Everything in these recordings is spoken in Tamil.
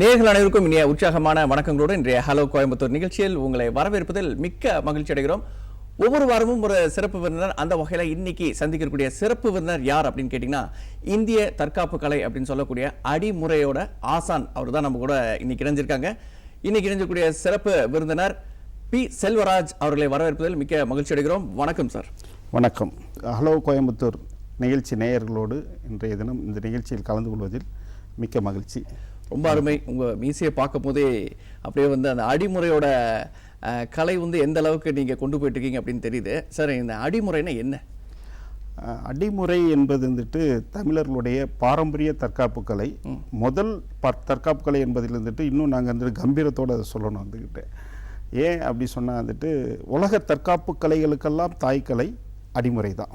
நேர்கள் அனைவருக்கும் இனிய உற்சாகமான வணக்கங்களோடு இன்றைய ஹலோ கோயம்புத்தூர் நிகழ்ச்சியில் உங்களை வரவேற்பதில் மிக்க மகிழ்ச்சி அடைகிறோம். ஒவ்வொரு வாரமும் ஒரு சிறப்பு விருந்தினர் அந்த வகையில் இன்னைக்கு சந்திக்கக்கூடிய சிறப்பு விருந்தினர் யார் அப்படின்னு கேட்டிங்கன்னா இந்திய தற்காப்பு கலை அப்படின்னு சொல்லக்கூடிய அடிமுறையோட ஆசான் அவர் தான் நம்ம கூட இன்னைக்கு இணைஞ்சிருக்காங்க. இன்னைக்கு இணைஞ்சக்கூடிய சிறப்பு விருந்தினர் பி. செல்வராஜ் அவர்களை வரவேற்பதில் மிக்க மகிழ்ச்சி அடைகிறோம். வணக்கம் சார். வணக்கம். ஹலோ கோயம்புத்தூர் நிகழ்ச்சி நேயர்களோடு இன்றைய தினம் இந்த நிகழ்ச்சியில் கலந்து கொள்வதில் மிக்க மகிழ்ச்சி. ரொம்ப அருமை. உங்க மீசையை பார்க்கும் போதே அப்படியே வந்து அந்த அடிமுறையோட கலை வந்து எந்த அளவுக்கு நீங்க கொண்டு போயிட்டு இருக்கீங்க அப்படின்னு தெரியுது. சார் இந்த அடிமுறைனா என்ன? அடிமுறை என்பது வந்துட்டு தமிழர்களுடைய பாரம்பரிய தற்காப்பு கலை. முதல் ப- தற்காப்பு கலை என்பதில் வந்துட்டு இன்னும் நாங்கள் வந்துட்டு கம்பீரத்தோடு அதை சொல்லணும் வந்துக்கிட்டு ஏன் அப்படி சொன்னால் வந்துட்டு உலக தற்காப்பு கலைகளுக்கெல்லாம் தாய்க்கலை அடிமுறை தான்.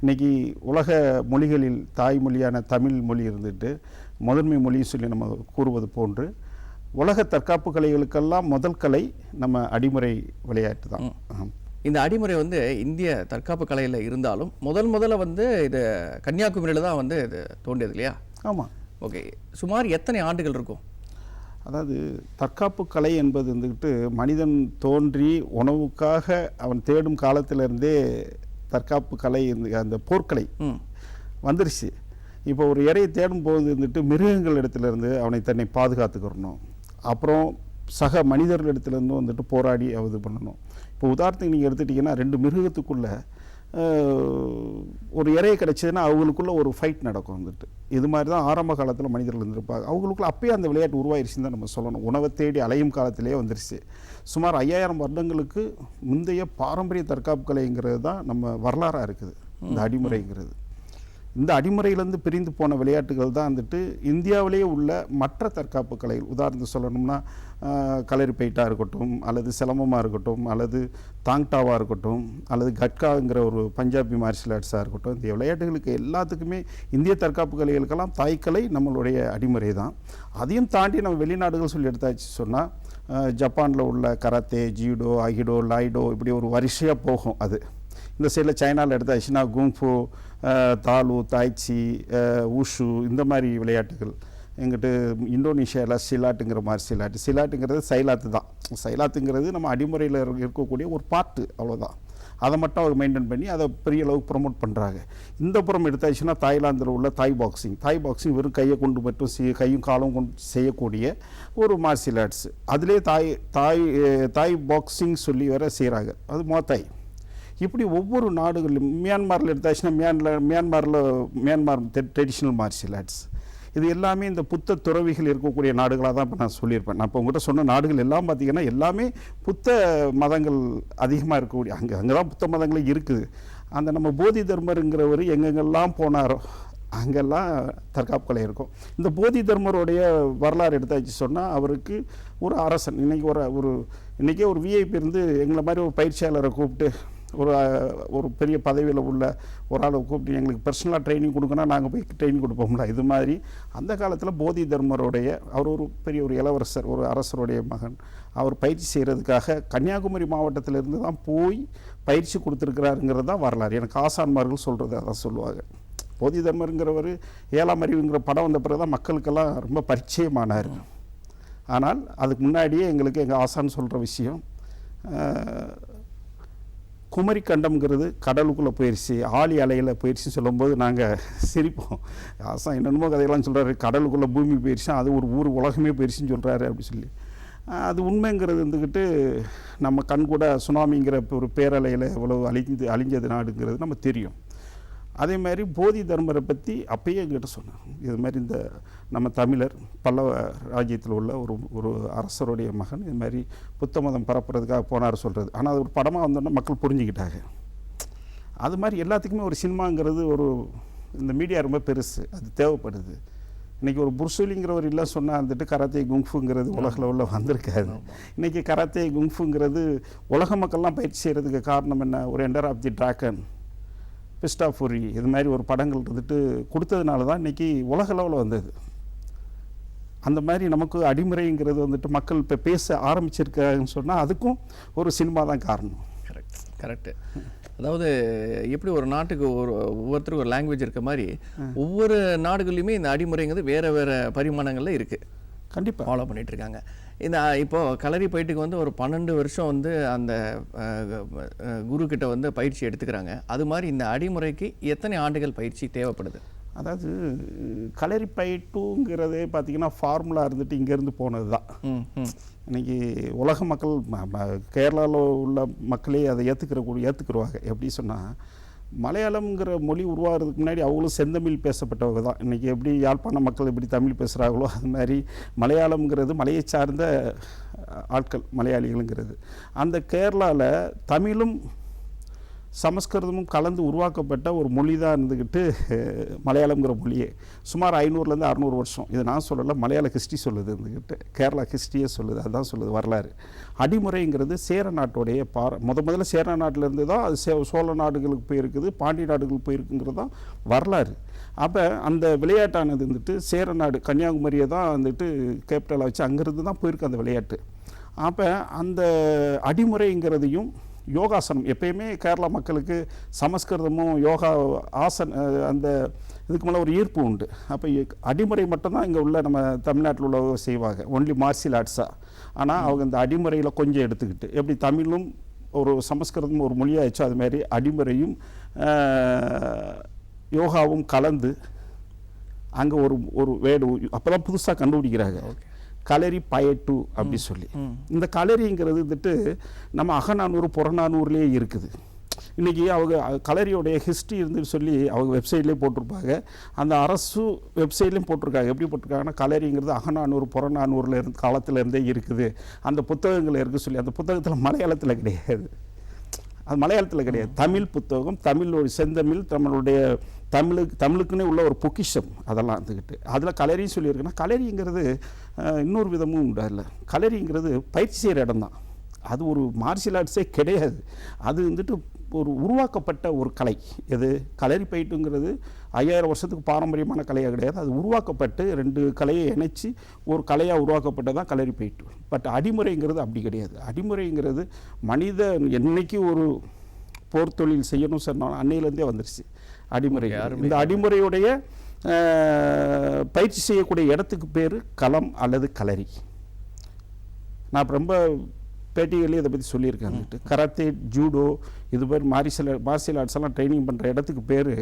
இன்னைக்கு உலக மொழிகளில் தாய்மொழியான தமிழ் மொழி இருந்துட்டு முதன்மை மொழி சொல்லி நம்ம கூறுவது போன்று உலக தற்காப்பு கலைகளுக்கெல்லாம் முதல் கலை நம்ம அடிமுறை விளையாட்டு தான். இந்த அடிமுறை வந்து இந்திய தற்காப்பு கலையில இருந்தாலும் முதல் முதல்ல வந்து இது கன்னியாகுமரியில தான் வந்து இது தோன்றியது இல்லையா? ஆமாம் ஓகே. சுமார் எத்தனை ஆண்டுகள் இருக்கும்? அதாவது தற்காப்பு கலை என்பது வந்துக்கிட்டு மனிதன் தோன்றி உணவுக்காக அவன் தேடும் காலத்திலிருந்தே தற்காப்பு கலை அந்த போர்க்கலை வந்துருச்சு. இப்போ ஒரு இறையை தேடும் போது வந்துட்டு மிருகங்கள் இடத்துலேருந்து அவனை தன்னை பாதுகாத்துக்கிறணும் அப்புறம் சக மனிதர்களிடத்துலேருந்து வந்துட்டு போராடி இது பண்ணணும். இப்போ உதாரணத்துக்கு நீங்கள் எடுத்துட்டிங்கன்னா ரெண்டு மிருகத்துக்குள்ள ஒரு இறையை கிடைச்சதுன்னா அவங்களுக்குள்ள ஒரு ஃபைட் நடக்கும் வந்துட்டு. இது மாதிரி தான் ஆரம்ப காலத்தில் மனிதர்கள் இருந்திருப்பாங்க. அவங்களுக்குள்ள அப்பயே அந்த விளையாட்டு உருவாயிருச்சுன்னு தான் நம்ம சொல்லணும். உணவை தேடி அலையும் காலத்திலேயே வந்துருச்சு. சுமார் ஐயாயிரம் வருடங்களுக்கு முந்தைய பாரம்பரிய தற்காப்பு கலைங்கிறது தான் நம்ம வரலாறாக இருக்குது. இந்த அடிமுறைங்கிறது. இந்த அடிமுறையிலேருந்து பிரிந்து போன விளையாட்டுகள் தான் வந்துட்டு இந்தியாவிலேயே உள்ள மற்ற தற்காப்பு கலைகள். உதாரணத்துக்கு சொல்லணும்னா கலரிப்பைட்டாக இருக்கட்டும் அல்லது சிலம்பமாக இருக்கட்டும் அல்லது தாங்டாவாக இருக்கட்டும் அல்லது கட்காங்கிற ஒரு பஞ்சாபி மார்ஷியல் ஆர்ட்ஸாக இருக்கட்டும் இந்த விளையாட்டுகளுக்கு எல்லாத்துக்குமே இந்திய தற்காப்பு கலைகளுக்கெல்லாம் தாய்க்கலை நம்மளுடைய அடிமுறை தான். அதையும் தாண்டி நம்ம வெளிநாடுகள் சொல்லி எடுத்தாச்சு சொன்னால் ஜப்பானில் உள்ள கராத்தே ஜீடோ அகிடோ லாய்டோ இப்படி ஒரு வரிசையாக போகும் அது. இந்த சைடில் சைனாவில் எடுத்தாச்சுன்னா குங்ஃபு தாலு தாய்ச்சி அஹ், உஷு இந்த மாதிரி விளையாட்டுகள். எங்கிட்ட இந்தோனேஷியாவில் சிலாட்டுங்கிற மாதிரி சிலாட்டு. சிலாட்டுங்கிறது சைலாத்து தான். சைலாத்துங்கிறது நம்ம அடிமுறையில் இருக்கக்கூடிய ஒரு பாட்டு அவ்வளோதான் அதை மட்டும் அவர் மெயின்டைன் பண்ணி அதை பெரிய அளவுக்கு ப்ரொமோட் பண்ணுறாங்க இந்த புறம் எடுத்தாச்சுன்னா தாய்லாந்தில் உள்ள தாய் பாக்ஸிங் தாய் பாக்ஸிங் வெறும் கையை கொண்டு மட்டும் செய் கையும் காலும் கொண்டு செய்யக்கூடிய ஒரு மார்ஷியல் ஆர்ட்ஸ் அதிலே தாய் தாய் தாய் பாக்ஸிங் சொல்லி வர செய்கிறாங்க அது மோத்தாய் இப்படி ஒவ்வொரு நாடுகளிலும் மியான்மாரில் எடுத்தாச்சுன்னா மியான்ல Myanmar Myanmar traditional martial arts இது எல்லாமே இந்த புத்த துறவிகள் இருக்கக்கூடிய நாடுகளாக தான் இப்போ நான் சொல்லியிருப்பேன். நான் இப்போ உங்கள்கிட்ட சொன்ன நாடுகள் எல்லாம் பார்த்தீங்கன்னா எல்லாமே புத்த மதங்கள் அதிகமாக இருக்கக்கூடிய அங்கே அங்கே தான் புத்த மதங்களே இருக்குது. அந்த நம்ம போதி தர்மருங்கிறவர் எங்கெங்கெல்லாம் போனாரோ அங்கெல்லாம் தற்காப்பு கலை இருக்கும். இந்த போதி தர்மருடைய வரலாறு எடுத்தாச்சு சொன்னால் அவருக்கு ஒரு அரசன் இன்னைக்கு ஒரு ஒரு இன்றைக்கே ஒரு விஐபி இருந்து எங்களை மாதிரி ஒரு பயிற்சியாளரை கூப்பிட்டு ஒரு ஒரு பெரிய பதவியில் உள்ள ஒரு ஆளை கூப்பிட்டு எங்களுக்கு பர்சனலாக ட்ரைனிங் கொடுக்கணும் நாங்கள் போய் ட்ரைனிங் கொடுப்போம்ல. இது மாதிரி அந்த காலத்தில் போதி தர்மருடைய அவர் ஒரு பெரிய ஒரு இளவரசர் ஒரு அரசருடைய மகன். அவர் பயிற்சி செய்கிறதுக்காக கன்னியாகுமரி மாவட்டத்திலிருந்து தான் போய் பயிற்சி கொடுத்துருக்கிறாருங்கிறது தான் வரலாறு. எனக்கு ஆசான்மார்கள் சொல்கிறது அதான் சொல்லுவாங்க. போதி தர்மருங்கிறவர் ஏழாம் அறிவுங்கிற படம் வந்த பிறகு தான் மக்களுக்கெல்லாம் ரொம்ப பரிச்சயமானார். ஆனால் அதுக்கு முன்னாடியே எங்களுக்கு எங்கள் ஆசான் சொல்கிற விஷயம் குமரி கண்டம்ங்கிறது கடலுக்குள்ளே போயிடுச்சு ஆழி அலையில் போயிடுச்சுன்னு சொல்லும்போது நாங்கள் சிரிப்போம். ஆசை என்னென்னமோ கதையெல்லாம் சொல்கிறாரு கடலுக்குள்ளே பூமி போயிடுச்சு அது ஒரு ஊர் உலகமே போயிடுச்சுன்னு சொல்கிறாரு அப்படி சொல்லி. அது உண்மைங்கிறது வந்துக்கிட்டு நம்ம கண் கூட சுனாமிங்கிற ஒரு பேரலையில் இவ்வளவு அழிஞ்சு அழிஞ்சது நாடுங்கிறது நம்ம தெரியும். அதே மாதிரி போதி தர்மரை பற்றி அப்பயே எங்கிட்ட சொன்னார் இது மாதிரி இந்த நம்ம தமிழர் பல்லவ ராஜ்யத்தில் உள்ள ஒரு ஒரு அரசருடைய மகன் இது மாதிரி புத்த மதம் பரப்புறதுக்காக போனார் சொல்கிறது ஆனால் அது ஒரு படமாக வந்தோன்னா மக்கள் புரிஞ்சுக்கிட்டாங்க. அது மாதிரி எல்லாத்துக்குமே ஒரு சினிமாங்கிறது ஒரு இந்த மீடியா ரொம்ப பெருசு அது தேவைப்படுது. இன்றைக்கி ஒரு புர்சுலிங்கிறவர் இல்லை சொன்னால் வந்துட்டு கராத்தே குங்ஃபுங்கிறது உலக லெவலில் வந்திருக்காது. இன்றைக்கி கராத்தே குங்ஃபுங்கிறது உலக மக்கள்லாம் பயிற்சி செய்கிறதுக்கு காரணம் என்ன? ஒரு enter of the dragon fist of fury இது மாதிரி ஒரு படங்கள் இருந்துட்டு கொடுத்ததுனால தான் இன்றைக்கி உலக அளவில் வந்தது. அந்த மாதிரி நமக்கு அடிமுறைங்கிறது வந்துட்டு மக்கள் இப்போ பேச ஆரம்பிச்சிருக்காங்கன்னு சொன்னால் அதுக்கும் ஒரு சினிமா தான் காரணம். கரெக்ட் கரெக்டு அதாவது எப்படி ஒரு நாட்டுக்கு ஒரு ஒவ்வொருத்தருக்கும் ஒரு லாங்குவேஜ் இருக்க மாதிரி ஒவ்வொரு நாடுகள்லையுமே இந்த அடிமுறைங்கிறது வேற வேற பரிமாணங்கள்ல இருக்கு. கண்டிப்பாக ஃபாலோ பண்ணிட்டு இருக்காங்க. இந்த இப்போ களரி பயிட்டுக்கு வந்து ஒரு பன்னெண்டு வருஷம் வந்து அந்த அஹ், அஹ், குரு கிட்ட வந்து பயிற்சி எடுத்துக்கிறாங்க. அது மாதிரி இந்த அடிமுறைக்கு எத்தனை ஆண்டுகள் பயிற்சி தேவைப்படுது? அதாவது களரி பயிட்டுங்கிறதே பார்த்தீங்கன்னா ஃபார்முலா இருந்துட்டு இங்கேருந்து போனது தான். இன்னைக்கு உலக மக்கள் கேரளாவில் உள்ள மக்களே அதை ஏற்றுக்கிற ஏற்றுக்குருவாங்க எப்படி சொன்னால் மலையாளம்ங்கிற மொழி உருவாகிறதுக்கு முன்னாடி அவங்களும் செந்தமிழ் பேசப்பட்டவங்க தான். இன்றைக்கி எப்படி யாழ்ப்பாண மக்கள் எப்படி தமிழ் பேசுகிறாங்களோ அது மாதிரி மலையாளம்ங்கிறது மலையை சார்ந்த ஆட்கள் மலையாளிகளுங்கிறது. அந்த கேரளாவில் தமிழும் சமஸ்கிருதமும் கலந்து உருவாக்கப்பட்ட ஒரு மொழி தான் இருந்துக்கிட்டு மலையாளம்ங்கிற மொழியே. சுமார் ஐநூறுலேருந்து அறநூறு வருஷம். இது நான் சொல்லலை மலையாள ஹிஸ்ட்ரி சொல்லுது இருந்துக்கிட்டு கேரளா ஹிஸ்ட்ரியே சொல்லுது அதுதான் சொல்லுது வரலாறு. அடிமுறைங்கிறது சேர நாட்டுடைய பார முத முதல்ல சேர நாட்டிலேருந்து தான் அது சே சோழ நாடுகளுக்கு போயிருக்குது பாண்டி நாடுகளுக்கு போயிருக்குங்கிறது தான் வரலாறு. அப்போ அந்த விளையாட்டானது வந்துட்டு சேர நாடு கன்னியாகுமரியை தான் வந்துட்டு கேபிட்டலாக வச்சு அங்கேருந்து தான் போயிருக்கு அந்த விளையாட்டு. அப்போ அந்த அடிமுறைங்கிறதையும் யோகாசனம். எப்பயுமே கேரளா மக்களுக்கு சமஸ்கிருதமும் யோகா ஆசன் அந்த இதுக்கு மேலே ஒரு ஈர்ப்பு உண்டு. அப்போ அடிமுறை மட்டும்தான் இங்கே உள்ள நம்ம தமிழ்நாட்டில் உள்ளவங்க செய்வாங்க. ஒன்லி மார்ஷியல் ஆர்ட்ஸாக ஆனால் அவங்க இந்த அடிமுறையில் கொஞ்சம் எடுத்துக்கிட்டு எப்படி தமிழும் ஒரு சமஸ்கிருதமும் ஒரு மொழியாச்சோ அது மாதிரி அடிமுறையும் யோகாவும் கலந்து அங்கே ஒரு ஒரு வேடு அப்போ தான் புதுசாக கண்டுபிடிக்கிறாங்க. களரி பயட்டு அப்படி சொல்லி. இந்த களரிங்கிறது வந்துட்டு நம்ம அகநானூறு புறநானூறுலேயே இருக்குது. இன்றைக்கி அவங்க களரியோடைய ஹிஸ்ட்ரி இருந்து சொல்லி அவங்க வெப்சைட்லேயே போட்டிருப்பாங்க. அந்த அரசு வெப்சைட்லேயும் போட்டிருக்காங்க. எப்படி போட்டிருக்காங்கன்னா களரிங்கிறது அகநானூறு புறநானூறுல இருந்து காலத்துல இருந்தே இருக்குது. அந்த புத்தகங்கள் இருக்குது சொல்லி அந்த புத்தகத்தில் மலையாளத்தில் கிடையாது. அது மலையாளத்தில் கிடையாது. தமிழ் புத்தகம் தமிழ் ஒரு செந்தமிழ் நம்மளுடைய தமிழுக்கு தமிழுக்குன்னே உள்ள ஒரு பொக்கிஷம் அதெல்லாம் இருந்துக்கிட்டு அதில் கலரி சொல்லியிருக்குன்னா கலரிங்கிறது இன்னொரு விதமும் உண்டு அதில். கலரிங்கிறது பயிற்சி செய்கிற இடம் தான் அது ஒரு மார்ஷியல் ஆர்ட்ஸே கிடையாது. அது வந்துட்டு ஒரு உருவாக்கப்பட்ட ஒரு கலை. எது? கலரி பயிட்டுங்கிறது ஐயாயிரம் வருஷத்துக்கு பாரம்பரியமான கலையாக கிடையாது. அது உருவாக்கப்பட்டு ரெண்டு கலையை இணைச்சி ஒரு கலையாக உருவாக்கப்பட்டதான் கலரி பயிட்டு. பட் அடிமுறைங்கிறது அப்படி கிடையாது. அடிமுறைங்கிறது மனித என்னைக்கு ஒரு போர் தொழில் செய்யணும் சொன்னாலும் அன்னையிலேருந்தே வந்துருச்சு. அடிமுறை. இந்த அடிமுறையுடைய பயிற்சி செய்யக்கூடிய இடத்துக்கு பேர் களம் அல்லது களரி நான் ரொம்ப பேட்டிகளே இதை பற்றி சொல்லியிருக்கேன் வந்துட்டு. கராத்தே ஜூடோ இது மாதிரி மார்ஷியல் மார்ஷியல் ஆர்ட்ஸ் எல்லாம் ட்ரைனிங் பண்ணுற இடத்துக்கு பேர்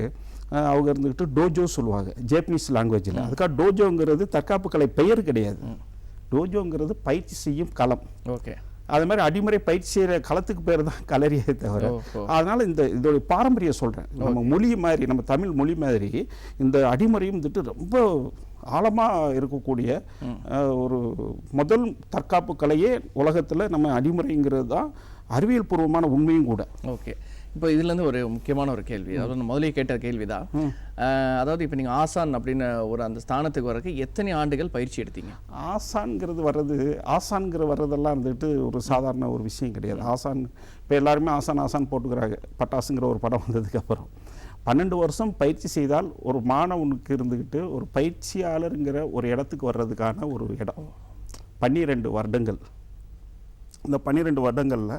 அவங்க இருந்துக்கிட்டு டோஜோ சொல்லுவாங்க ஜேப்பனீஸ் லாங்குவேஜில் அதுக்காக டோஜோங்கிறது தற்காப்பு கலை பெயர் கிடையாது. டோஜோங்கிறது பயிற்சி செய்யும் களம். ஓகே. அது மாதிரி அடிமுறை பயிற்சி செய்கிற களத்துக்கு பேர் தான் கலரியே தவிர. அதனால இந்த இதோட பாரம்பரியம் சொல்கிறேன் நம்ம மொழி மாதிரி நம்ம தமிழ் மொழி மாதிரி இந்த அடிமுறையும் வந்துட்டு ரொம்ப ஆழமாக இருக்கக்கூடிய ஒரு முதல் தற்காப்பு கலையே உலகத்தில் நம்ம அடிமுறைங்கிறது தான் அறிவியல் பூர்வமான உண்மையும் கூட. ஓகே. இப்போ இதுலேருந்து ஒரு முக்கியமான ஒரு கேள்வி. அதாவது முதலே கேட்ட கேள்வி தான். அதாவது இப்போ நீங்கள் ஆசான் அப்படின்னு ஒரு அந்த ஸ்தானத்துக்கு வரக்கு எத்தனை ஆண்டுகள் பயிற்சி எடுத்தீங்க? ஆசான்ங்கிறது வர்றது ஆசான்ங்கிற வர்றதெல்லாம் வந்துட்டு ஒரு சாதாரண ஒரு விஷயம் கிடையாது. ஆசான் இப்போ எல்லாருமே ஆசான் ஆசான் போட்டுக்கிறாங்க. பட்டாசுங்கிற ஒரு படம் வந்ததுக்கு அப்புறம். பன்னெண்டு வருஷம் பயிற்சி செய்தால் ஒரு மாணவனுக்கு இருந்துக்கிட்டு ஒரு பயிற்சியாளருங்கிற ஒரு இடத்துக்கு வர்றதுக்கான ஒரு இடம். பன்னிரெண்டு வருடங்கள். இந்த பன்னிரெண்டு வருடங்களில்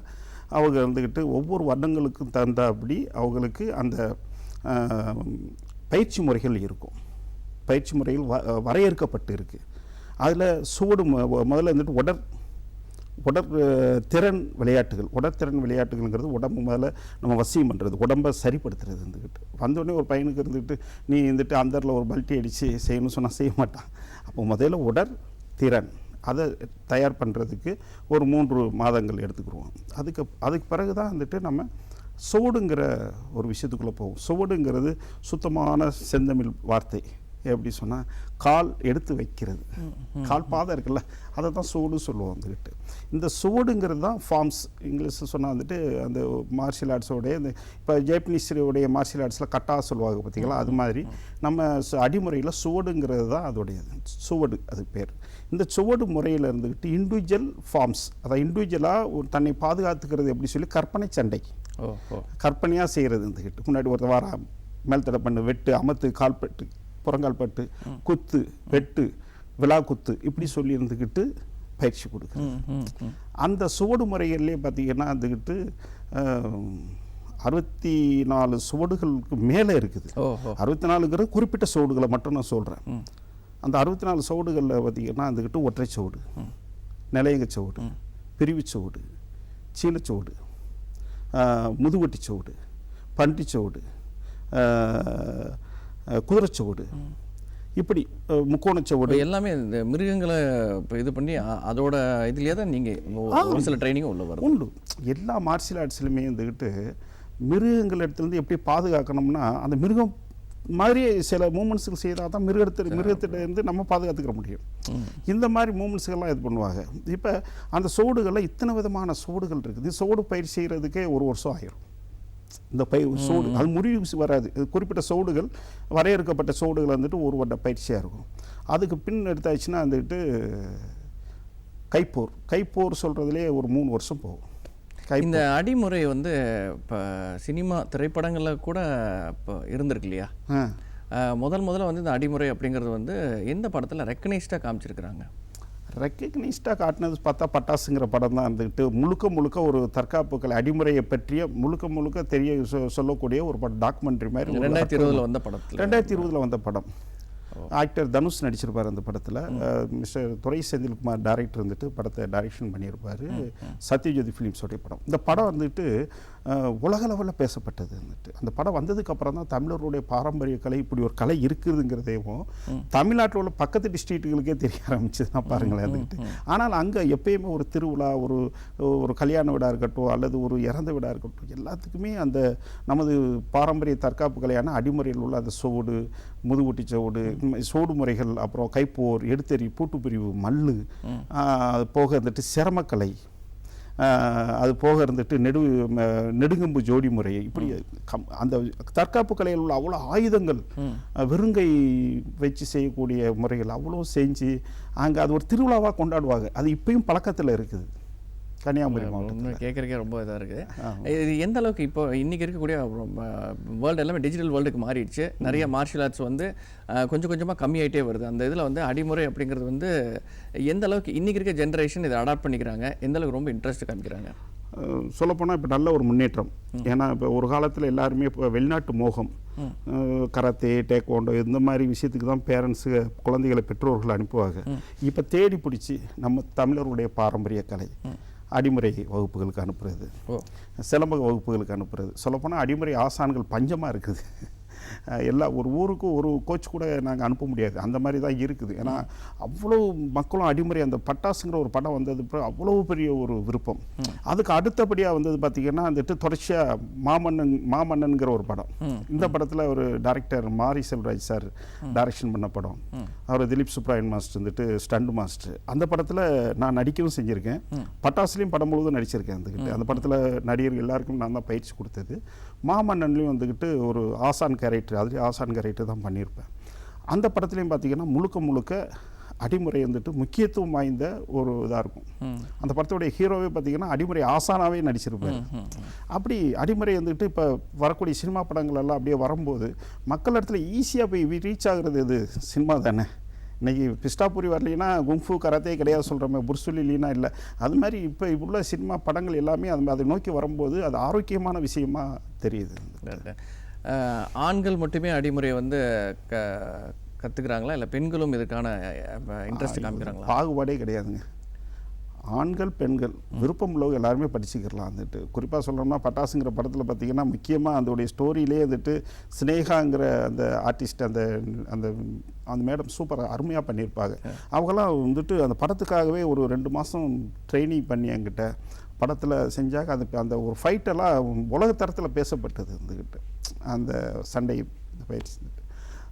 அவங்க இருந்துக்கிட்டு ஒவ்வொரு வருடங்களுக்கும் தகுந்தபடி அவங்களுக்கு அந்த பயிற்சி முறைகள் இருக்கும். பயிற்சி முறைகள் வ வரையறுக்கப்பட்டு இருக்குது அதில் சூடு முதல்ல இருந்துட்டு உடற் உடற் திறன் விளையாட்டுகள் உடற்திறன் விளையாட்டுகள்ங்கிறது உடம்பு முதல்ல நம்ம வசியம் பண்ணுறது உடம்பை சரிப்படுத்துறது இருந்துக்கிட்டு வந்தோடனே ஒரு பையனுக்கு இருந்துக்கிட்டு நீ வந்துட்டு அந்தரில் ஒரு பல்ட்டி அடித்து செய்யணும்னு சொன்னால் செய்ய மாட்டான். அப்போ முதல்ல உடற் திறன் அதை தயார் பண்ணுறதுக்கு ஒரு மூன்று மாதங்கள் எடுத்துக்கிடுவோம் அதுக்கு அதுக்கு பிறகு தான் வந்துட்டு நம்ம சுவடுங்கிற ஒரு விஷயத்துக்குள்ளே போவோம். சுவடுங்கிறது சுத்தமான செந்தமிழ் வார்த்தை. எப்படி சொன்னால் கால் எடுத்து வைக்கிறது. கால் பாதம் இருக்குல்ல அதை தான் சுவடு சொல்லுவோம் வந்துக்கிட்டு இந்த சுவடுங்கிறது தான் ஃபார்ம்ஸ் இங்கிலீஷ் சொன்னால் வந்துட்டு அந்த மார்ஷியல் ஆர்ட்ஸோடைய இந்த இப்போ ஜேப்பனீஸுடைய மார்ஷியல் ஆர்ட்ஸில் கட்டா சொல்லுவாங்க பார்த்தீங்களா அது மாதிரி. நம்ம அடிமுறையில் சுவடுங்கிறது தான் அதோடையது. சுவடு அது பேர். இந்த சுவடு முறையில் இருந்துக்கிட்டு இண்டிவிஜுவல் ஃபார்ம்ஸ் அதாவது இண்டிவிஜுவலாக தன்னை பாதுகாத்துக்கிறது எப்படி சொல்லி கற்பனை சண்டை. கற்பனையாக செய்கிறது இருந்துக்கிட்டு முன்னாடி ஒருத்தர் வாரா மேல் தடை பண்ணு வெட்டு அமத்து கால்பட்டு புறங்கால் பட்டு குத்து வெட்டு விழா குத்து இப்படி சொல்லி இருந்துக்கிட்டு பயிற்சி ம் அந்த சுவடு முறைகள்லேயே பார்த்தீங்கன்னா வந்துக்கிட்டு அறுபத்தி நாலு சுவடுகளுக்கு மேலே இருக்குது. அறுபத்தி நாலுங்கிறது குறிப்பிட்ட சுவடுகளை மட்டும் நான் சொல்கிறேன் அந்த அறுபத்தி நாலு சவுடுகளில் பார்த்தீங்கன்னா வந்துக்கிட்டு ஒற்றை சவுடு நிலையங்க சவுடு பிரிவு சவுடு சீலச்சவுடு முதுவட்டி சவுடு பன்றி சவுடு குதிரைச்சவுடு. இப்படி முக்கோணச்சவுடு. எல்லாமே இந்த மிருகங்களை இப்போ இது பண்ணி அதோட இதுலயே தான் நீங்க ஒ- ஒரு சில ட்ரைனிங்கும் உள்ள வருது. உண்டு. எல்லா மார்ஷியல் ஆர்ட்ஸ்லையுமே வந்துக்கிட்டு மிருகங்கள் இடத்துலேருந்து எப்படி பாதுகாக்கணும்னா அந்த மிருகம் மாதிரி சில மூமெண்ட்ஸுகள் செய்தால் தான் மிருகத்தில் மிருகத்திலேருந்து நம்ம பாதுகாத்துக்கிற முடியும். இந்த மாதிரி மூமெண்ட்ஸ்கள்லாம் இது பண்ணுவாங்க. இப்போ அந்த சோடுகளில் இத்தனை விதமான சோடுகள் இருக்குது. சோடு பயிர் செய்கிறதுக்கே ஒரு வருஷம் ஆயிரும். இந்த பயிர் சோடு அது முடிவு வராது. குறிப்பிட்ட சோடுகள் வரையறுக்கப்பட்ட சோடுகள் வந்துட்டு ஒரு வட்ட பயிற்சியாக இருக்கும். அதுக்கு பின் எடுத்தாச்சுன்னா வந்துட்டு கைப்போர். கைப்போர் சொல்கிறதுலே ஒரு மூணு வருஷம் போகும். இந்த அடிமுறை வந்து இப்போ சினிமா திரைப்படங்கள்ல கூட இப்போ இருந்திருக்கு இல்லையா? முதல் முதல்ல வந்து இந்த அடிமுறை அப்படிங்கிறது வந்து எந்த படத்துல ரெக்கனைஸ்டாக காமிச்சிருக்கிறாங்க? ரெக்கக்னைஸ்டாக காட்டினது பார்த்தா பட்டாசுங்கிற படம் தான் இருந்துக்கிட்டு முழுக்க முழுக்க ஒரு தற்காப்பு கலை அடிமுறையை பற்றிய முழுக்க முழுக்க தெரிய சொல்லக்கூடிய ஒரு படம் டாக்குமெண்ட்ரி மாதிரி ரெண்டாயிரத்தி இருபதுல வந்த படத்துல. ரெண்டாயிரத்தி இருபதுல வந்த படம். ஆக்டர் தனுஷ் நடிச்சிருப்பார் அந்த படத்தில். மிஸ்டர் துரை செந்தில்குமார் டைரக்டர் வந்துட்டு படத்தை டைரக்ஷன் பண்ணியிருப்பார். சத்யஜோதி ஃபிலிம்ஸோடைய படம். இந்த படம் வந்துட்டு அஹ், உலக லெவலில் பேசப்பட்டது வந்துட்டு. அந்த படம் வந்ததுக்கு அப்புறம் தான் தமிழருடைய பாரம்பரிய கலை இப்படி ஒரு கலை இருக்குதுங்கிறதையும் தமிழ்நாட்டில் உள்ள பக்கத்து டிஸ்ட்ரிக்ட்டுகளுக்கே தெரிய ஆரம்பிச்சதுன்னா பாருங்களேன் வந்துட்டு ஆனால் அங்கே எப்பயுமே ஒரு திருவிழா ஒரு ஒரு கல்யாண விழா இருக்கட்டும் அல்லது ஒரு இறந்த விழா இருக்கட்டும் எல்லாத்துக்குமே அந்த நமது பாரம்பரிய தற்காப்பு கலையான அடிமுறையில் உள்ள அந்த சோடு முதுகுட்டி சோடு சோடு முறைகள் அப்புறம் கைப்போர் எடுத்தெறி பூட்டுப்பிரிவு மல்லு போக வந்துட்டு சிரமக்கலை அது போக இருந்துட்டு நெடு நெடுங்கம்பு ஜோடி முறை இப்படி கம் அந்த தற்காப்பு கலையில் உள்ள அவ்வளோ ஆயுதங்கள் வெறுங்கை வச்சு செய்யக்கூடிய முறைகள் அவ்வளோ செஞ்சு அங்கே அது ஒரு திருவிழாவாக கொண்டாடுவாங்க. அது இப்பயும் பழக்கத்தில் இருக்குது. கன்னியாகுமரி மாவட்டம் கேட்குறக்கே ரொம்ப இதாக இருக்குது இது எந்த அளவுக்கு இப்போ இன்னைக்கு இருக்கக்கூடிய வேர்ல்டு எல்லாமே டிஜிட்டல் வேர்ல்டுக்கு மாறிடுச்சு. நிறைய மார்ஷியல் ஆர்ட்ஸ் வந்து கொஞ்சம் கொஞ்சமாக கம்மியாயிட்டே வருது. அந்த இதில் வந்து அடிமுறை அப்படிங்கிறது வந்து எந்த அளவுக்கு இன்னைக்கு இருக்க ஜென்ரேஷன் இதை அடாப்ட் பண்ணிக்கிறாங்க? எந்த அளவுக்கு ரொம்ப இன்ட்ரெஸ்ட் காமிக்கிறாங்க? சொல்லப்போனால் இப்போ நல்ல ஒரு முன்னேற்றம். ஏன்னா இப்போ ஒரு காலத்தில் எல்லாருமே இப்போ வெளிநாட்டு மோகம் கராத்தே டேக்வாண்டோ இந்த மாதிரி விஷயத்துக்கு தான் பேரண்ட்ஸு குழந்தைகளை பெற்றோர்கள் அனுப்புவாங்க. இப்போ தேடி பிடிச்சி நம்ம தமிழருடைய பாரம்பரிய கலை. அடிமுறை வகுப்புகளுக்கு அனுப்புறது. ஓ. சிலம்ப வகுப்புகளுக்கு அனுப்புறது. சொல்லப்போனால் அடிமுறை ஆசான்கள் பஞ்சமாக இருக்குது. எல்லா ஒரு ஊருக்கு ஒரு கோச் கூட நாங்கள் அனுப்ப முடியாது. அந்த மாதிரி தான் இருக்குது. ஏன்னா அவ்வளோ மக்களும் அடிமுறை அந்த பட்டாசுங்கிற ஒரு படம் வந்தது அவ்வளோ பெரிய ஒரு விருப்பம். அதுக்கு அடுத்தபடியாக வந்தது பார்த்திங்கன்னா வந்துட்டு தொடர்ச்சியாக மாமன்னன் மாமன்னன்கிற ஒரு படம். இந்த படத்தில் ஒரு டைரக்டர் மாரி செல்வராஜ் சார் டைரக்ஷன் பண்ண படம். அவர் திலீப் சுப்ராயன் மாஸ்டர் வந்துட்டு ஸ்டண்ட் மாஸ்டர் அந்த படத்தில் நான் நடிக்கவும் செஞ்சுருக்கேன். பட்டாசுலேயும் படம் முழுவதும் நடிச்சிருக்கேன். வந்துக்கிட்டு அந்த படத்தில் நடிகர்கள் எல்லாருக்கும் நான் தான் பயிற்சி கொடுத்தது. மாமன்னன்லேயும் வந்துக்கிட்டு ஒரு ஆசான் கேரக்டர் அதுலேயும் ஆசான் கேரக்டர் தான் பண்ணியிருப்பேன். அந்த படத்துலையும் பார்த்தீங்கன்னா முழுக்க முழுக்க அடிமுறை வந்துட்டு முக்கியத்துவம் வாய்ந்த ஒரு இதாக இருக்கும். அந்த படத்துடைய ஹீரோவே பார்த்தீங்கன்னா அடிமுறை ஆசானாவே நடிச்சிருப்பாரு. அப்படி அடிமுறை வந்துட்டு இப்போ வரக்கூடிய சினிமா படங்கள் எல்லாம் அப்படியே வரும்போது மக்கள் இடத்துல ஈஸியாக போய் ரீச் ஆகுறது இது சினிமா தானே. இன்னைக்கு பிஸ்டாபுரி வரலைன்னா குங்ஃபு கராத்தே கிடையாது சொல்கிறோமே புர்சுலி லீனா இல்லை. அது மாதிரி இப்போ உள்ள சினிமா படங்கள் எல்லாமே அது அதை நோக்கி வரும்போது அது ஆரோக்கியமான விஷயமா தெரியுது. ஆண்கள் மட்டுமே அடிமுறையை வந்து க கற்றுக்குறாங்களா இல்லை பெண்களும் இதுக்கான இன்ட்ரெஸ்ட் காமிக்கிறாங்களா? பாகுபாடே கிடையாதுங்க. ஆண்கள் பெண்கள் விருப்பம் உள்ளவங்க எல்லாருமே படிச்சுக்கலாம் வந்துட்டு குறிப்பாக சொல்லணும்னா பட்டாசுங்கிற படத்தில் பார்த்தீங்கன்னா முக்கியமாக அதோடைய ஸ்டோரியிலே வந்துட்டு சினேகாங்கிற அந்த ஆர்டிஸ்ட் அந்த அந்த அந்த மேடம் சூப்பராக அருமையாக பண்ணியிருப்பாங்க. அவங்கெல்லாம் வந்துட்டு அந்த படத்துக்காகவே ஒரு ரெண்டு மாதம் ட்ரைனிங் பண்ணி என்கிட்ட படத்தில் செஞ்சாங்க அந்த அந்த ஒரு ஃபைட்டெல்லாம் உலக தரத்தில் பேசப்பட்டது வந்துக்கிட்டு அந்த சண்டை பயிற்சி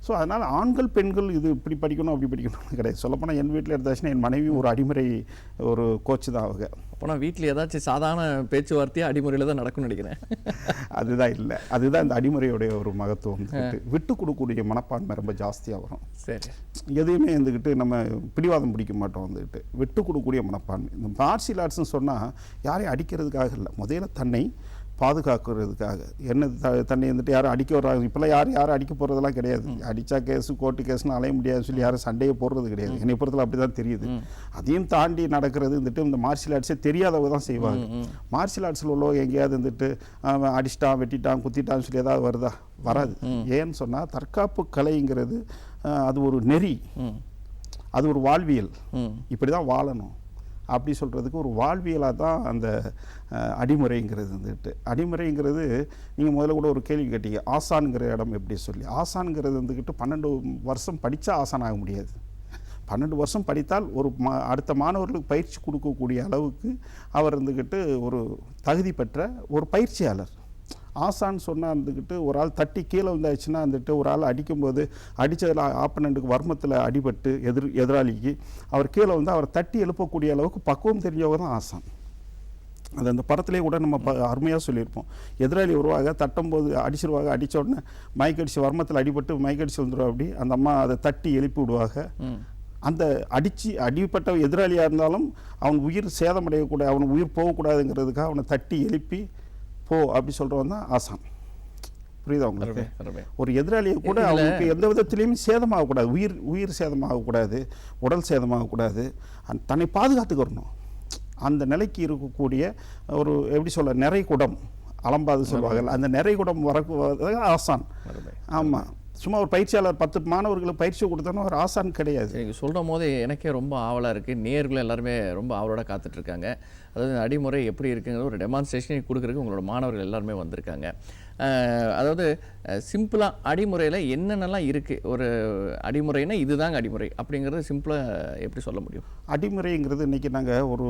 ஸோ அதனால் ஆண்கள் பெண்கள் இது இப்படி படிக்கணும் அப்படி படிக்கணும்னு கிடையாது. சொல்லப்போனால் என் வீட்டில் எடுத்தாச்சுன்னா என் மனைவி ஒரு அடிமுறை ஒரு கோச் தான் அவங்க. அப்போனா வீட்டில் ஏதாச்சும் சாதாரண பேச்சுவார்த்தையாக அடிமுறையில் தான் நடக்கும்னு நினைக்கிறேன். அதுதான் இல்லை. அதுதான் இந்த அடிமுறையுடைய ஒரு மகத்துவம். விட்டு கொடுக்கக்கூடிய மனப்பான்மை ரொம்ப ஜாஸ்தியாக வரும். சரி. எதையுமே இருந்துக்கிட்டு நம்ம பிடிவாதம் பிடிக்க மாட்டோம் வந்துக்கிட்டு. விட்டு கொடுக்கக்கூடிய மனப்பான்மை. இந்த மார்ஷியல் ஆர்ட்ஸ்னு சொன்னால் யாரையும் அடிக்கிறதுக்காக இல்லை. முதல்ல தன்னை பாதுகாக்கிறதுக்காக. என்ன த தன்னை வந்துட்டு யாரும் அடிக்க வர்றாங்க. இப்போல்லாம் யாரும் யாரும் அடிக்க போகிறதெல்லாம் கிடையாது. அடித்தா கேஸு கோர்ட்டு கேஸ்னு அலைய முடியாது சொல்லி யாரும் சண்டையை போடுறது கிடையாது. என்னை பொறுத்தல அப்படி தான் தெரியுது அதையும் தாண்டி நடக்கிறது வந்துட்டு இந்த மார்ஷியல் ஆர்ட்ஸே தெரியாதவங்க தான் செய்வாங்க. மார்ஷியல் ஆர்ட்ஸில் உள்ளவங்க எங்கேயாவது வந்துட்டு அடிச்சிட்டான் வெட்டிட்டான் குத்திட்டான்னு சொல்லி ஏதாவது வருதா? வராது. ஏன்னு சொன்னால் தற்காப்பு கலைங்கிறது அது ஒரு நெறி. அது ஒரு வாழ்வியல். இப்படி தான் வாழணும். அப்படி சொல்கிறதுக்கு ஒரு வாழ்வியலாக தான் அந்த அடிமுறைங்கிறது வந்துட்டு. அடிமுறைங்கிறது நீங்கள் முதல்ல கூட ஒரு கேள்வி கேட்டீங்க ஆசான்கிற இடம் எப்படி சொல்லி. ஆசான்கிறது வந்துக்கிட்டு பன்னெண்டு வருஷம் படித்தா ஆசான் ஆக முடியாது. பன்னெண்டு வருஷம் படித்தால் ஒரு மா அடுத்த மாணவர்களுக்கு பயிற்சி கொடுக்கக்கூடிய அளவுக்கு அவர் இருந்துக்கிட்டு ஒரு தகுதி பெற்ற ஒரு பயிற்சியாளர். ஆசான்னு சொன்னால் இருந்துக்கிட்டு ஒரு ஆள் தட்டி கீழே வந்தாச்சுன்னா வந்துட்டு ஒரு ஆள் அடிக்கும்போது அடித்ததில் ஆப்பனண்ட்டுக்கு வர்மத்தில் அடிபட்டு எதிர் எதிராளிக்கு அவர் கீழே வந்து அவரை தட்டி எழுப்பக்கூடிய அளவுக்கு பக்குவம் தெரிஞ்சவங்க தான் ஆசான். அது அந்த படத்திலே கூட நம்ம ப அருமையாக சொல்லியிருப்போம். எதிராளி வருவாங்க தட்டும்போது அடிச்சிருவாங்க அடிச்ச உடனே மயக்கடிச்சு வர்மத்தில் அடிபட்டு மயக்கடிச்சு வந்துடும் அப்படி அந்த அம்மா அதை தட்டி எழுப்பி விடுவாங்க அந்த அடித்து அடிப்பட்ட எதிராளியாக இருந்தாலும் அவன் உயிர் சேதமடையக்கூடாது அவன் உயிர் போகக்கூடாதுங்கிறதுக்காக அவனை தட்டி எழுப்பி போ அப்படி சொல்கிறவன் தான் ஆசான். புரியுதா உங்களுக்கு? ஒரு எதிராளியை கூட அவங்களுக்கு எந்த விதத்திலையும் சேதமாகக்கூடாது உயிர் உயிர் சேதமாகக்கூடாது உடல் சேதமாகக்கூடாது அந்த தன்னை பாதுகாத்துக்கிறணும் அந்த நிலைக்கு இருக்கக்கூடிய ஒரு எப்படி சொல்ல நிறை குடம் அலம்பாது சொல்லுவாங்கல்ல அந்த நிறை குடம் வரக்கு ஆசான். ஆமாம் சும்மா ஒரு பயிற்சியாளர் பத்து மாணவர்களுக்கு பயிற்சி கொடுத்தோன்னா ஒரு ஆசான் கிடையாது. நீங்க சொல்லும் போது எனக்கே ரொம்ப ஆவலாக இருக்குது நேர்களும் எல்லாருமே ரொம்ப ஆவலோட காத்துட்டு இருக்காங்க. அதாவது நடைமுறை எப்படி இருக்குங்கிறது ஒரு டெமான்ஸ்ட்ரேஷனை கொடுக்குறதுக்கு உங்களோட மாணவர்கள் எல்லாருமே வந்திருக்காங்க. அதாவது சிம்பிளாக அடிமுறையில் என்னென்னலாம் இருக்குது ஒரு அடிமுறைனா இதுதாங்க அடிமுறை அப்படிங்கிறது சிம்பிளாக எப்படி சொல்ல முடியும்? அடிமுறைங்கிறது இன்றைக்கி நாங்கள் ஒரு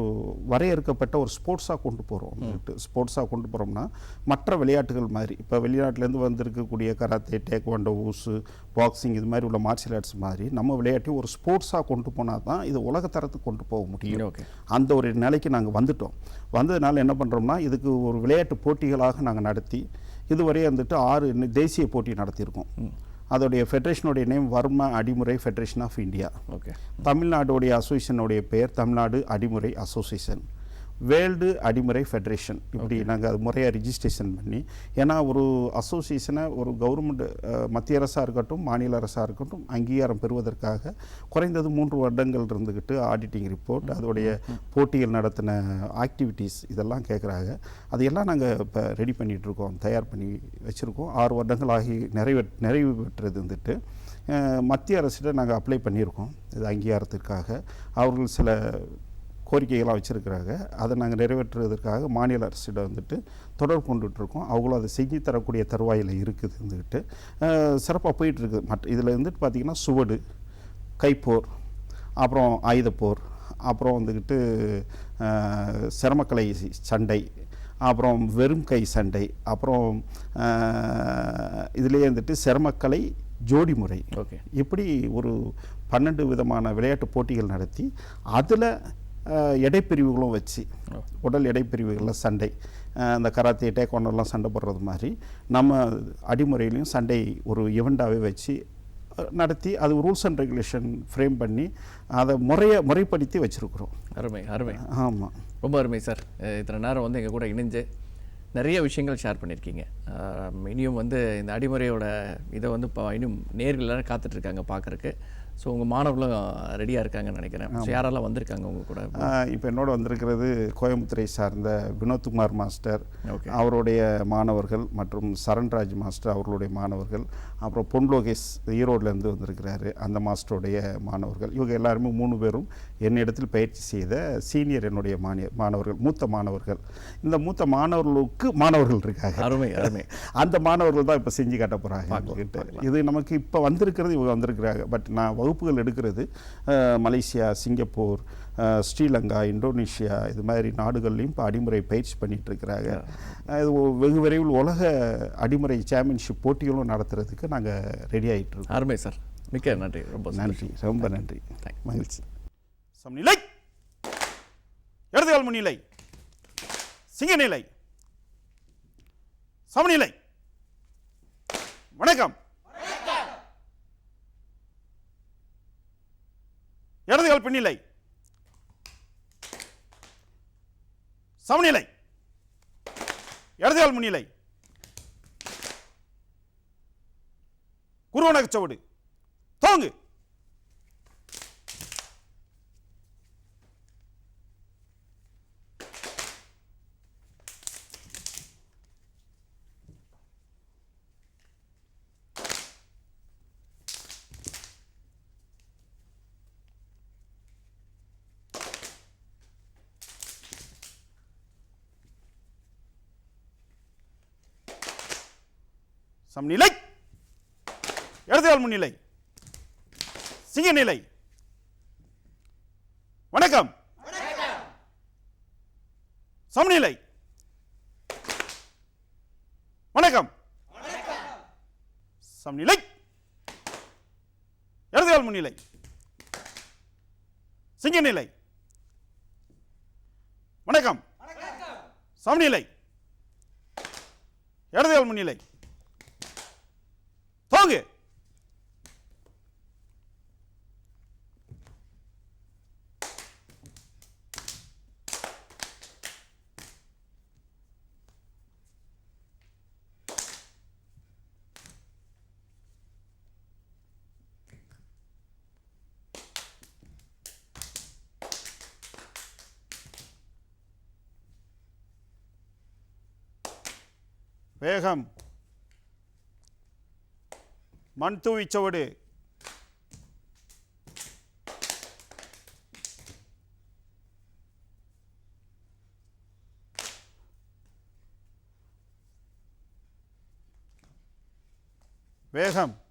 வரையறுக்கப்பட்ட ஒரு ஸ்போர்ட்ஸாக கொண்டு போகிறோம் ஸ்போர்ட்ஸாக கொண்டு போகிறோம்னா மற்ற விளையாட்டுகள் மாதிரி இப்போ வெளிநாட்டிலேருந்து வந்திருக்கக்கூடிய கராத்தே டேக்வாண்டோ ஊசு பாக்ஸிங் இது மாதிரி உள்ள மார்ஷியல் ஆர்ட்ஸ் மாதிரி நம்ம விளையாட்டை ஒரு ஸ்போர்ட்ஸாக கொண்டு போனால் தான் இது உலகத்தரத்துக்கு கொண்டு போக முடியும். ஓகே. அந்த ஒரு நிலைக்கு நாங்கள் வந்துட்டோம். வந்ததுனால என்ன பண்ணுறோம்னா இதுக்கு ஒரு விளையாட்டு போட்டிகளாக நாங்கள் நடத்தி இதுவரை வந்துட்டு ஆறு தேசிய போட்டி நடத்தியிருக்கோம். அதோடைய ஃபெடரேஷனுடைய name Varma Adimurai federation of India okay. தமிழ்நாடுடைய அசோசியேஷனுடைய பெயர் Tamil Nadu Adimurai association world Adimurai federation இப்படி நாங்கள் அது முறையாக ரிஜிஸ்ட்ரேஷன் பண்ணி ஏன்னா ஒரு அசோசியேஷனை ஒரு கவர்மெண்ட் மத்திய அரசாக இருக்கட்டும் மாநில அரசாக இருக்கட்டும் அங்கீகாரம் பெறுவதற்காக குறைந்தது மூன்று வருடங்கள் இருந்துக்கிட்டு ஆடிட்டிங் ரிப்போர்ட் அதோடைய போட்டிகள் நடத்தின ஆக்டிவிட்டீஸ் இதெல்லாம் கேட்குறாங்க அதையெல்லாம் நாங்கள் இப்போ ரெடி பண்ணிகிட்ருக்கோம் தயார் பண்ணி வச்சுருக்கோம். ஆறு வருடங்கள் ஆகி நிறைவே நிறைவு பெற்றது வந்துட்டு மத்திய அரசிட்ட நாங்கள் அப்ளை பண்ணியிருக்கோம். இது அங்கீகாரத்திற்காக. அவர்கள் சில கோரிக்கைகளாக வச்சுருக்கிறாங்க. அதை நாங்கள் நிறைவேற்றுவதற்காக மாநில அரசிடம் வந்துட்டு தொடர்பு கொண்டுட்டு இருக்கோம் அவங்களும் அதை செஞ்சு தரக்கூடிய தருவாயில் இருக்குது இருந்துக்கிட்டு சிறப்பாக போயிட்டுருக்கு. மற்ற இதில் வந்துட்டு பார்த்திங்கன்னா சுவடு கைப்போர் அப்புறம் ஆயுதப்போர் அப்புறம் வந்துக்கிட்டு சிரமக்கலை சண்டை அப்புறம் வெறும் கை சண்டை அப்புறம் இதுலேயே வந்துட்டு சிரமக்கலை ஜோடி முறை. ஓகே. இப்படி ஒரு பன்னெண்டு விதமான விளையாட்டு போட்டிகள் நடத்தி அதில் எடைப்பிரிவுகளும் வச்சு. உடல் எடைப்பிரிவுகளில் சண்டை அஹ், இந்த கராத்தே டேக்வாண்டோலாம் சண்டை போடுறது மாதிரி நம்ம அடிமுறையிலையும் சண்டை ஒரு இவெண்ட்டாகவே வச்சு நடத்தி அது ரூல்ஸ் அண்ட் ரெகுலேஷன் ஃப்ரேம் பண்ணி அதை முறையை முறைப்படுத்தி வச்சுருக்குறோம். அருமை அருமை. ஆமாம் ரொம்ப அருமை சார். இத்தனை நேரம் வந்து எங்கள் கூட இணைஞ்சு நிறைய விஷயங்கள் ஷேர் பண்ணியிருக்கீங்க. இனியும் வந்து இந்த அடிமுறையோட இதை வந்து இப்போ இன்னும் நேர்கள் காத்துட்ருக்காங்க பார்க்குறக்கு ஸோ உங்கள் மாணவர்களும் ரெடியாக இருக்காங்கன்னு நினைக்கிறேன். ஸோ யாரெல்லாம் வந்திருக்காங்க உங்கள் கூட? இப்போ என்னோட வந்திருக்கிறது கோயம்புத்தூரை சார்ந்த வினோத்குமார் மாஸ்டர் அவருடைய மாணவர்கள் மற்றும் சரண்ராஜ் மாஸ்டர் அவர்களுடைய மாணவர்கள். அப்புறம் பொன் லோகேஷ் ஈரோட்லேருந்து வந்திருக்கிறாரு அந்த மாஸ்டருடைய மாணவர்கள். இவங்க எல்லாருமே மூணு பேரும் என்னிடத்தில் பயிற்சி செய்த சீனியர் என்னுடைய மானிய மாணவர்கள் மூத்த மாணவர்கள். இந்த மூத்த மாணவர்களுக்கு மாணவர்கள் இருக்காங்க. அருமை அருமை. அந்த மாணவர்கள் தான் இப்போ செஞ்சு காட்ட போகிறாங்க இது நமக்கு இப்போ வந்திருக்கிறது இவங்க வந்திருக்கிறாங்க. பட் நான் வகுப்புகள் எடுக்கிறது மலேசியா சிங்கப்பூர் ஸ்ரீலங்கா இந்தோனேஷியா இது மாதிரி நாடுகள்லையும் இப்போ அடிமுறை பயிற்சி பண்ணிட்டு இருக்கிறாங்க அஹ், இது வெகு விரைவில் உலக அடிமுறை சாம்பியன்ஷிப் போட்டிகளும் நடத்துறதுக்கு நாங்கள் ரெடி ஆகிட்டு இருக்கோம் அருமை சார். மிக்க நன்றி. ரொம்ப நன்றி. ரொம்ப நன்றி. மகிழ்ச்சி. சமநிலை. இடதுகால் முன்னிலை. சிங்கநிலை. சமநிலை. வணக்கம். இடதுகால் பின்னிலை. சமநிலை. இடதுகால் முன்னிலை. குருவனகச்சவடு தோங்கு சமநிலை. இடதுகால் முன்னிலை. சிங்க நிலை வணக்கம். சமநிலை. வணக்கம். சமநிலை. இடதுகால் முன்னிலை. சிங்க நிலை வணக்கம். சமநிலை. இடதுகால் முன்னிலை. போங்கு வேகம் மண் தூவி சுவடு. வேகம்.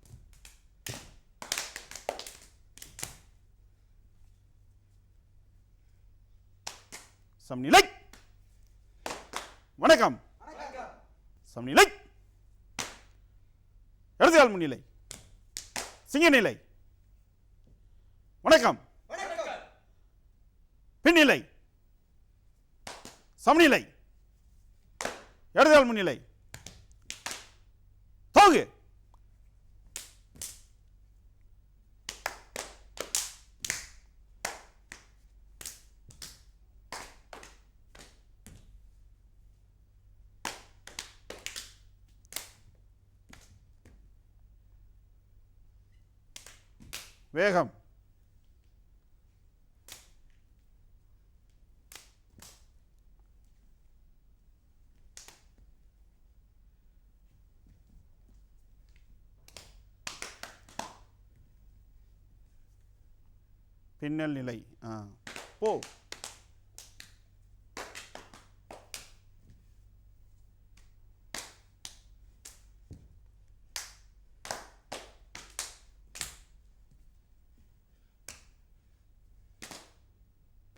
சமநிலை. வணக்கம். சமநிலை. இடதுகால் முன்னிலை. சிங்க நிலை வணக்கம். பின்னிலை. சமநிலை. இடதுகால் முன்னிலை. தோகு வேகம். பின்னல் நிலை. ஆ. போ.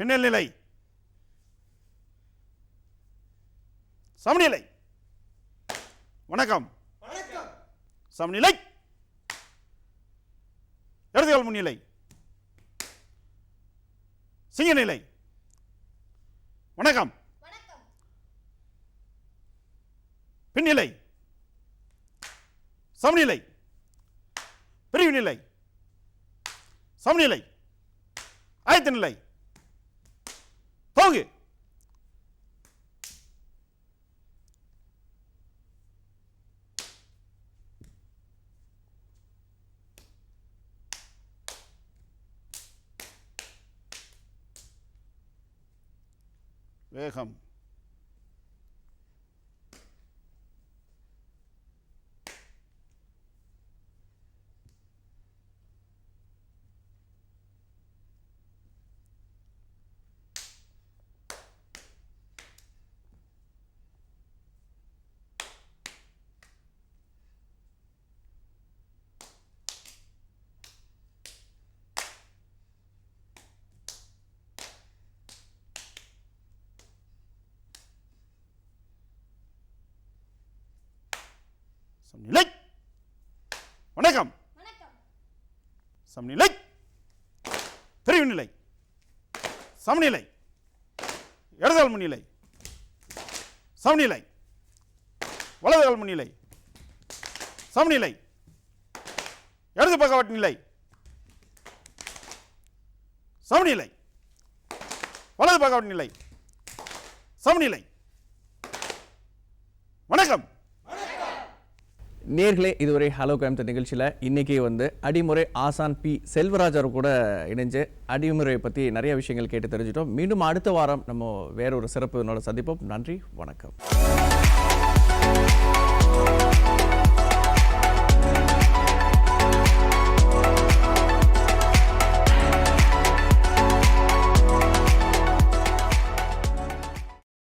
பின்னல் நிலை சமநிலை. வணக்கம். சமநிலை. இடதுகால் முன்னிலை. சிங்க நிலை வணக்கம். பின்னிலை. சமநிலை. பிரிவு நிலை சமநிலை. ஆயத்த நிலை போங்கு வேகம் சமநிலை. வணக்கம். சமநிலை. பிரிவு நிலை சமநிலை. இடதுகால் முன்னிலை. சமநிலை. வலதுகால் முன்னிலை. சமநிலை. இடது பக்கவாட்டு நிலை சமநிலை. வலது பக்கவாட்டு நிலை சமநிலை. வணக்கம். நேர்களே இதுவரை ஹலோ கோயம்புத்தூர் நிகழ்ச்சியில் இன்றைக்கி வந்து அடிமுறை ஆசான் பி. செல்வராஜர் கூட இணைஞ்சு அடிமுறையை பற்றி நிறைய விஷயங்கள் கேட்டு தெரிஞ்சிட்டோம். மீண்டும் அடுத்த வாரம் நம்ம வேற ஒரு சிறப்பு சந்திப்போம். நன்றி வணக்கம்.